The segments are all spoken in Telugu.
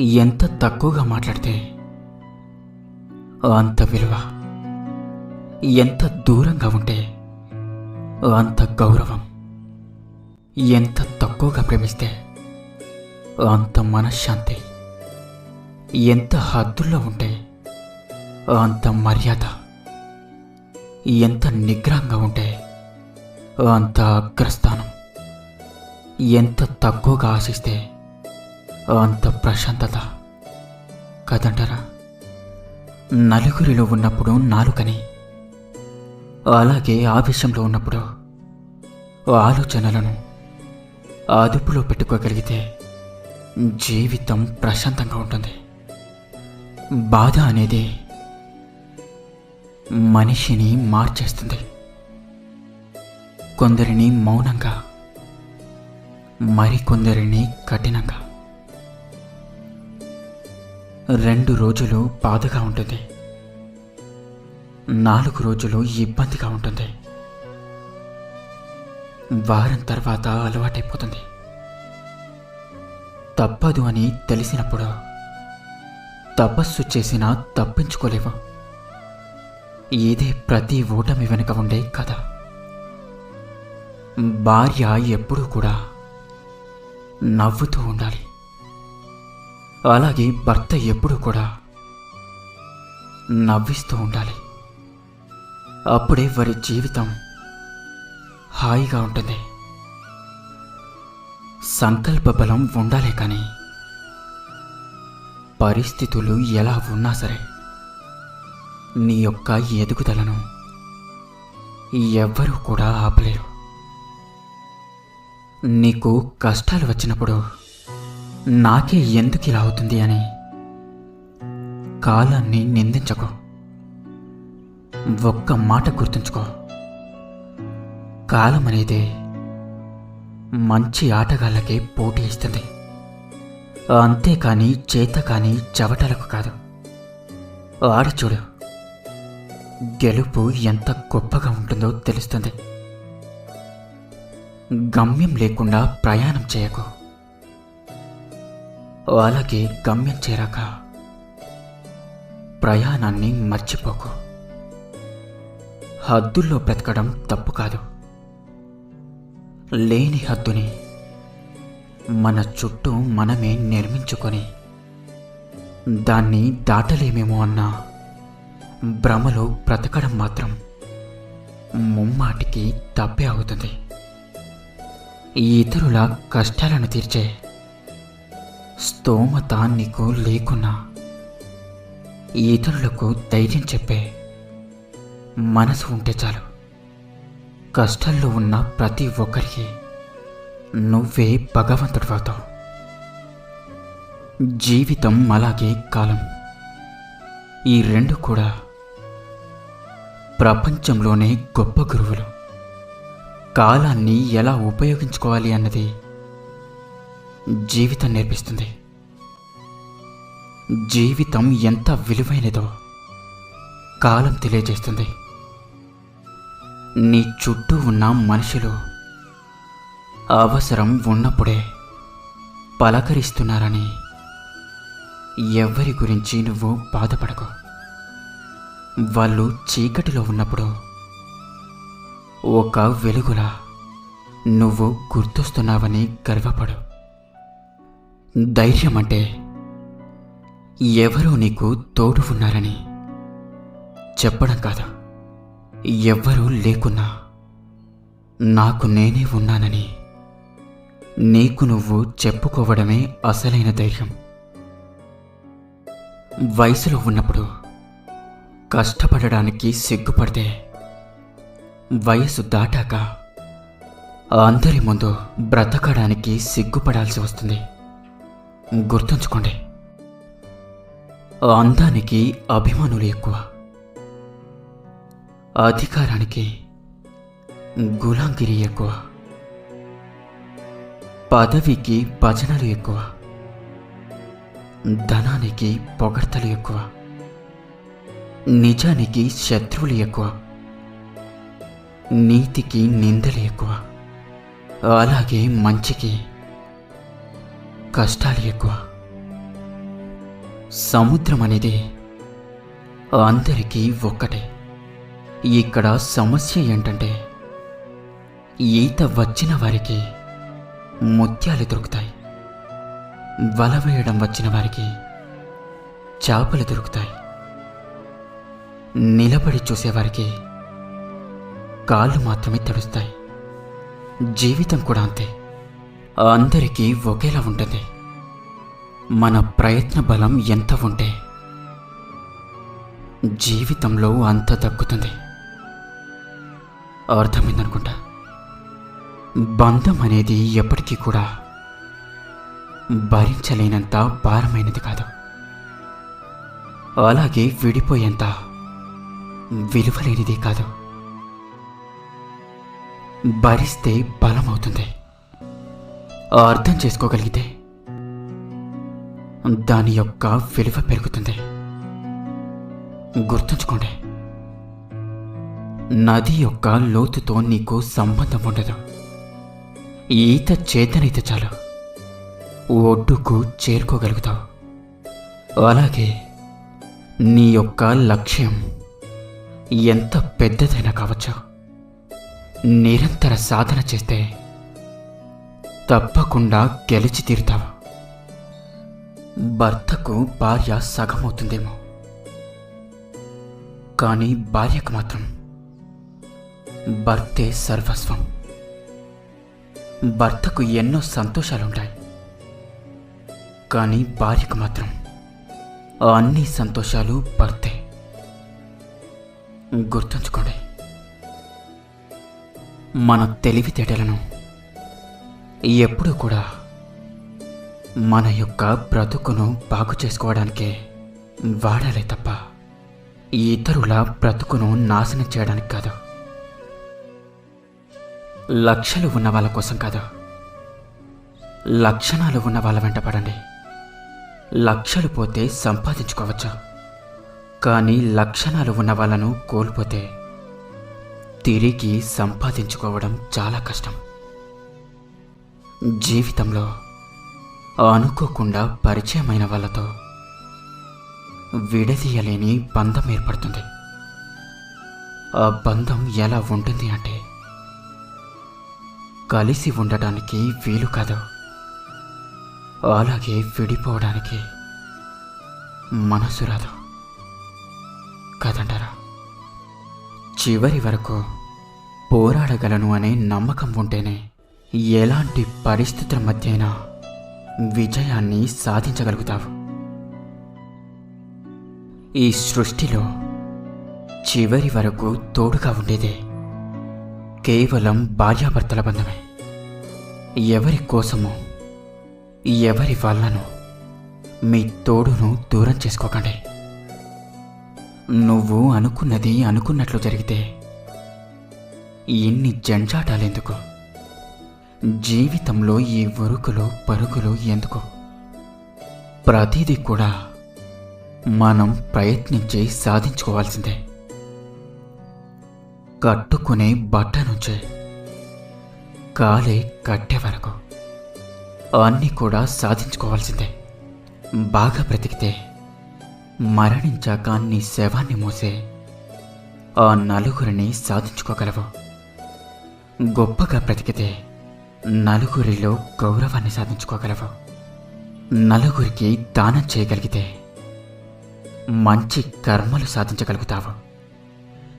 ఎంత తక్కువగా మాట్లాడితే అంత విలువ. ఎంత దూరంగా ఉంటే అంత గౌరవం. ఎంత తక్కువగా ప్రేమిస్తే అంత మనశ్శాంతి. ఎంత హద్దుల్లో ఉంటే అంత మర్యాద. ఎంత నిగ్రహంగా ఉంటే అంత అగ్రస్థానం. ఎంత తక్కువగా ఆశిస్తే అంత ప్రశాంతత. కదంటారా? నలుగురిలో ఉన్నప్పుడు నాలుకని అలాగే ఆవేశంలో ఉన్నప్పుడు ఆలోచనలను అదుపులో పెట్టుకోగలిగితే జీవితం ప్రశాంతంగా ఉంటుంది. బాధ అనేది మనిషిని మార్చేస్తుంది. కొందరిని మౌనంగా మరికొందరిని కఠినంగా. రెండు రోజులు బాధగా ఉంటుంది. నాలుగు రోజులు ఇబ్బందిగా ఉంటుంది. వారం తర్వాత అలవాటైపోతుంది. తప్పదు అని తెలిసినప్పుడు తపస్సు చేసినా తప్పించుకోలేవు. ఇదే ప్రతి ఓటమి వెనుక ఉండే కథ. భార్య ఎప్పుడూ కూడా నవ్వుతూ ఉండాలి. అలాగే భర్త ఎప్పుడూ కూడా నవ్విస్తూ ఉండాలి. అప్పుడే వారి జీవితం హాయిగా ఉంటుంది. సంకల్ప బలం ఉండాలి కానీ పరిస్థితులు ఎలా ఉన్నా సరే నీ యొక్క ఎదుగుదలను ఎవ్వరూ కూడా ఆపలేరు. నీకు కష్టాలు వచ్చినప్పుడు నాకే ఎందుకు ఇలా అవుతుంది అని? కాలాన్ని నిందించకు. ఒక్క మాట గుర్తుంచుకో. కాలం అనేది మంచి ఆటగాళ్ళకే పోటీ ఇస్తుంది. అంతేకాని చేత కాని చవటలకు కాదు. ఆడచూడు గెలుపు ఎంత గొప్పగా ఉంటుందో తెలుస్తుంది. గమ్యం లేకుండా ప్రయాణం చేయకు. అలాగే గమ్యం చేరాక ప్రయాణాన్ని మర్చిపోకు. హద్దుల్లో బ్రతకడం తప్పు కాదు. లేని హద్దుని మన చుట్టూ మనమే నిర్మించుకొని దాన్ని దాటలేమేమో అన్న భ్రమలో బ్రతకడం మాత్రం ముమ్మాటికి తప్పే అవుతుంది. ఇతరుల కష్టాలను తీర్చే స్తోమత నీకు లేకున్నా ఇతరులకు ధైర్యం చెప్పే మనసు ఉంటే చాలు. కష్టాల్లో ఉన్న ప్రతి ఒక్కరికి నువ్వే భగవంతుడు అవుతావు జీవితం అలాగే కాలం. ఈ రెండు కూడా ప్రపంచంలోనే గొప్ప గురువులు. కాలాన్ని ఎలా ఉపయోగించుకోవాలి అన్నది జీవితం నేర్పిస్తుంది. జీవితం ఎంత విలువైనదో కాలం తెలియజేస్తుంది. నీ చుట్టూ ఉన్న మనుషులు అవసరం ఉన్నప్పుడే పలకరిస్తున్నారని ఎవ్వరి గురించి నువ్వు బాధపడకు. వాళ్ళు చీకటిలో ఉన్నప్పుడు ఒక వెలుగులా నువ్వు గుర్తొస్తున్నావని గర్వపడు. ధైర్యం అంటే ఎవరో నీకు తోడు ఉన్నారని చెప్పడం కాదు. ఎవ్వరూ లేకున్నా నాకు నేనే ఉన్నానని నీకు నువ్వు చెప్పుకోవడమే అసలైన ధైర్యం. వయసులో ఉన్నప్పుడు కష్టపడడానికి సిగ్గుపడితే వయసు దాటాక అందరి ముందు బ్రతకడానికి సిగ్గుపడాల్సి వస్తుంది. గుర్తుంచుకోండి. అందానికి అభిమానులు ఎక్కువ. అధికారానికి గులాంగిరి ఎక్కువ. పదవికి భజనలు ఎక్కువ. ధనానికి పొగడ్తలు ఎక్కువ. నిజానికి శత్రువులు ఎక్కువ. నీతికి నిందలు ఎక్కువ. అలాగే మంచికి. కష్టాలు ఎక్కువ. సముద్రం అనేది అందరికీ ఒక్కటే. ఇక్కడ సమస్య ఏంటంటే ఈత వచ్చిన వారికి ముత్యాలు దొరుకుతాయి. వల వేయడం వచ్చిన వారికి చేపలు దొరుకుతాయి. నిలబడి చూసేవారికి కాళ్ళు మాత్రమే తడుస్తాయి. జీవితం కూడా అంతే. అందరికీ ఒకేలా ఉంటుంది. మన ప్రయత్న బలం ఎంత ఉంటే జీవితంలో అంత దక్కుతుంది అర్థమైందనుకుంటా? బంధం అనేది ఎప్పటికీ కూడా భరించలేనంత భారమైనది కాదు. అలాగే విడిపోయేంత విలువలేనిది కాదు. భరిస్తే బలం అవుతుంది అర్థం చేసుకోగలిగితే దాని యొక్క విలువ పెరుగుతుంది. గుర్తుంచుకోండి నది యొక్క లోతుతో నీకు సంబంధం ఉండదు. ఈత చేతనైతే చాలు. ఒడ్డుకు చేరుకోగలుగుతావు. అలాగే నీ యొక్క లక్ష్యం ఎంత పెద్దదైనా కావచ్చు. నిరంతర సాధన చేస్తే తప్పకుండా గెలిచి తీరుతావు. భర్తకు భార్య సగమవుతుందేమో. కానీ భార్యకు మాత్రం భర్తే సర్వస్వం. భర్తకు ఎన్నో సంతోషాలుంటాయి. కానీ భార్యకు మాత్రం అన్ని సంతోషాలు భర్తే. గుర్తుంచుకోండి మన తెలివితేటలను ఎప్పుడూ కూడా మన యొక్క బ్రతుకును బాగు చేసుకోవడానికే వాడాలే తప్ప ఇతరుల బ్రతుకును నాశనం చేయడానికి కాదు. లక్షలు ఉన్న వాళ్ళ కోసం కాదు. లక్షణాలు ఉన్న వాళ్ళ వెంట పడండి. లక్షలు పోతే సంపాదించుకోవచ్చు. కానీ లక్షణాలు ఉన్న వాళ్ళను కోల్పోతే తిరిగి సంపాదించుకోవడం చాలా కష్టం. జీవితంలో అనుకోకుండా పరిచయమైన వాళ్ళతో విడదీయలేని బంధం ఏర్పడుతుంది. ఆ బంధం ఎలా ఉంటుంది అంటే కలిసి ఉండటానికి వీలు కాదు. అలాగే విడిపోవడానికి మనసు రాదు. కాదంటారా? చివరి వరకు పోరాడగలను అనే నమ్మకం ఉంటేనే ఎలాంటి పరిస్థితుల మధ్య అయినా విజయాన్ని సాధించగలుగుతావు. ఈ సృష్టిలో చివరి వరకు తోడుగా ఉండేదే కేవలం భార్యాభర్తల బంధమే. ఎవరి కోసమో ఎవరి వాళ్ళను మీ తోడును దూరం చేసుకోకండి. నువ్వు అనుకున్నది అనుకున్నట్లు జరిగితే ఇన్ని జంజాటాలెందుకు? జీవితంలో ఈ ఉరుకులు పరుగులు ఎందుకు? ప్రతిదీ కూడా మనం ప్రయత్నించి సాధించుకోవాల్సిందే. కట్టుకునే బట్ట నుంచే కాలే కట్టే వరకు అన్నీ కూడా సాధించుకోవాల్సిందే. బాగా బ్రతికితే మరణించాక నీ శవాన్ని మోసే ఆ నలుగురిని సాధించుకోగలవు. గొప్పగా బ్రతికితే నలుగురిలో గౌరవాన్ని సాధించుకోగలవు. నలుగురికి దానం చేయగలిగితే మంచి కర్మలు సాధించగలుగుతావు.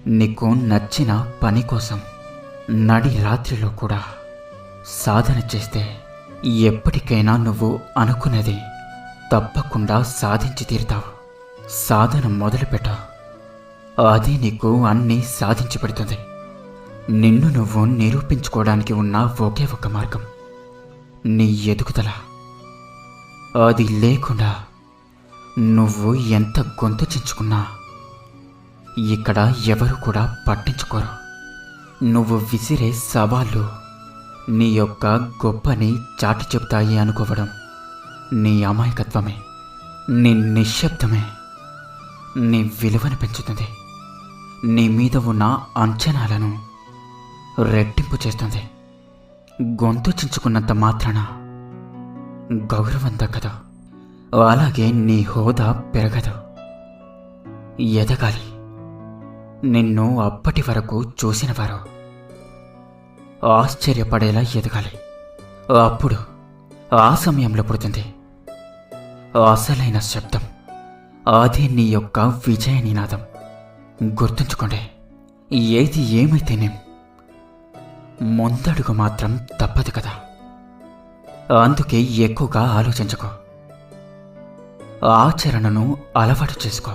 నీకు నచ్చిన పని కోసం నడి రాత్రిలో కూడా సాధన చేస్తే ఎప్పటికైనా నువ్వు అనుకున్నది తప్పకుండా సాధించి తీరుతావు. సాధన మొదలుపెట్ట. అది నీకు అన్నీ సాధించి పెడుతుంది. నిన్ను నువ్వు నిరూపించుకోవడానికి ఉన్న ఒకే ఒక మార్గం. నీ ఎదుగుదల. అది లేకుండా నువ్వు ఎంత గొంతు చించుకున్నా ఇక్కడ ఎవరు కూడా పట్టించుకోరు. నువ్వు విసిరే సవాళ్ళు నీ యొక్క గొప్పని చాటి చెబుతాయి అనుకోవడం నీ అమాయకత్వమే నీ నిశ్శబ్దమే నీ విలువను పెంచుతుంది. నీ మీద ఉన్న అంచనాలను రెట్టింపు చేస్తుంది. గొంతు చించుకున్నంత మాత్రాన గౌరవం దక్కదు అలాగే నీ హోదా పెరగదు. ఎదగాలి. నిన్ను అప్పటి వరకు చూసినవారు ఆశ్చర్యపడేలా ఎదగాలి. అప్పుడు ఆ సమయంలో పుడుతుంది. అసలైన శబ్దం. అదే నీ యొక్క విజయ నినాదం. గుర్తుంచుకోండి. ఏది ఏమైతేనేం. ముందడుగు మాత్రం తప్పదు కదా. అందుకే ఎక్కువగా ఆలోచించకు. ఆచరణను అలవాటు చేసుకో.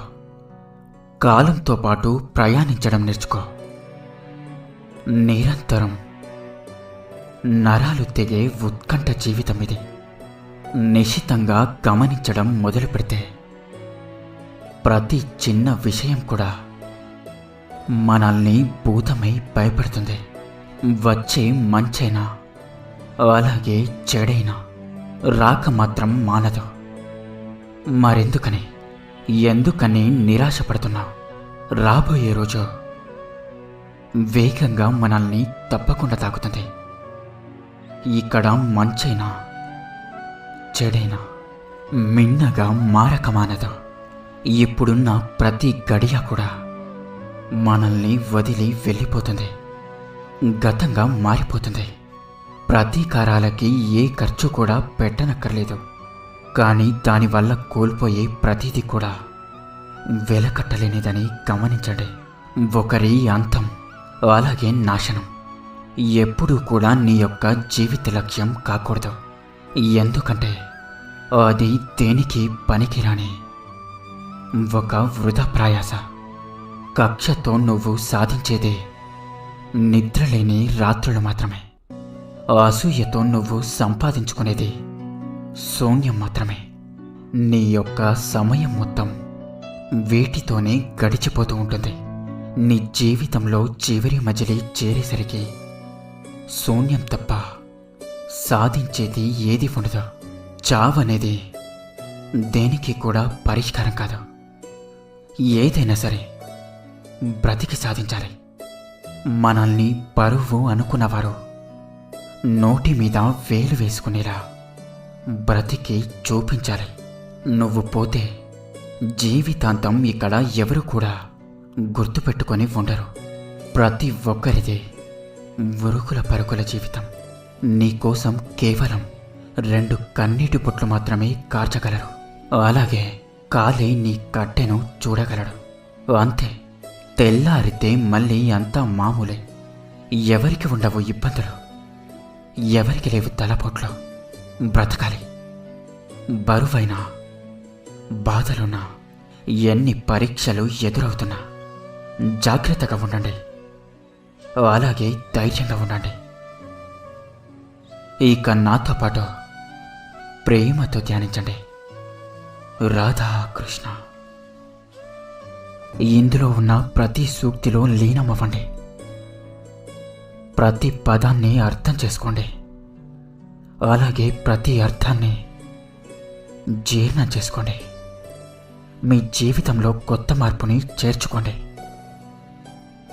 కాలంతో పాటు ప్రయాణించడం నేర్చుకో. నిరంతరం నరాలు తెగే ఉత్కంఠ జీవితం ఇది. నిశితంగా గమనించడం మొదలు పెడితే ప్రతి చిన్న విషయం కూడా మనల్ని భూతమై భయపడుతుంది. వచ్చే మంచైనా అలాగే చెడైనా రాక మాత్రం మానదు. మరెందుకని ఎందుకని నిరాశపడుతున్నావు రాబోయే రోజు వేగంగా మనల్ని తప్పకుండా తాకుతుంది. ఇక్కడ మంచైనా చెడైనా మిన్నగా మారకమానదు ఇప్పుడున్న ప్రతి గడియ కూడా మనల్ని వదిలి వెళ్ళిపోతుంది. గతంగా మారిపోతుంది. ప్రతీకారాలకి ఏ ఖర్చు కూడా పెట్టనక్కర్లేదు. కానీ దానివల్ల కోల్పోయే ప్రతిదీ కూడా వెలకట్టలేనిదని గమనించండి. ఒకరి అంతం అలాగే నాశనం. ఎప్పుడూ కూడా నీ యొక్క జీవిత లక్ష్యం కాకూడదు. ఎందుకంటే అది దేనికి పనికిరాని ఒక వృధా ప్రయాస. కక్షతో నువ్వు సాధించేదే నిద్రలేని రాత్రులు మాత్రమే. అసూయతో నువ్వు సంపాదించుకునేది శూన్యం మాత్రమే. నీ యొక్క సమయం మొత్తం వీటితోనే గడిచిపోతూ ఉంటుంది. నీ జీవితంలో చివరి మజిలి చేరేసరికి శూన్యం తప్ప సాధించేది ఏది ఉండదు. చావనేది దేనికి కూడా పరిష్కారం కాదు. ఏదైనా సరే బ్రతికి సాధించాలి. మనల్ని బరువు అనుకున్నవారు. నోటి మీద వేలు వేసుకునేలా బ్రతికి చూపించాలి. నువ్వు పోతే జీవితాంతం ఇక్కడ ఎవరు కూడా గుర్తుపెట్టుకొని ఉండరు. ప్రతి ఒక్కరిదే ఉరుకుల పరుకుల జీవితం. నీకోసం కేవలం రెండు కన్నీటి పొట్లు మాత్రమే కార్చగలరు. అలాగే కాలే నీ కట్టెను చూడగలడు. అంతే. తెల్లారితే మళ్ళీ అంతా మామూలే. ఎవరికి ఉండవు ఇబ్బందులు? ఎవరికి లేవు తలపోట్లు? బ్రతకాలి. బరువైన బాధలున్నా ఎన్ని పరీక్షలు ఎదురవుతున్నా జాగ్రత్తగా ఉండండి. అలాగే ధైర్యంగా ఉండండి. ఇక నాతో పాటు ప్రేమతో ధ్యానించండి. రాధాకృష్ణ. ఇందులో ఉన్న ప్రతి సూక్తిలో లీనమవ్వండి. ప్రతి పదాన్ని అర్థం చేసుకోండి. అలాగే ప్రతి అర్థాన్ని జీర్ణం చేసుకోండి. మీ జీవితంలో కొత్త మార్పుని చేర్చుకోండి.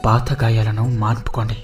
పాత గాయాలను మార్పుకోండి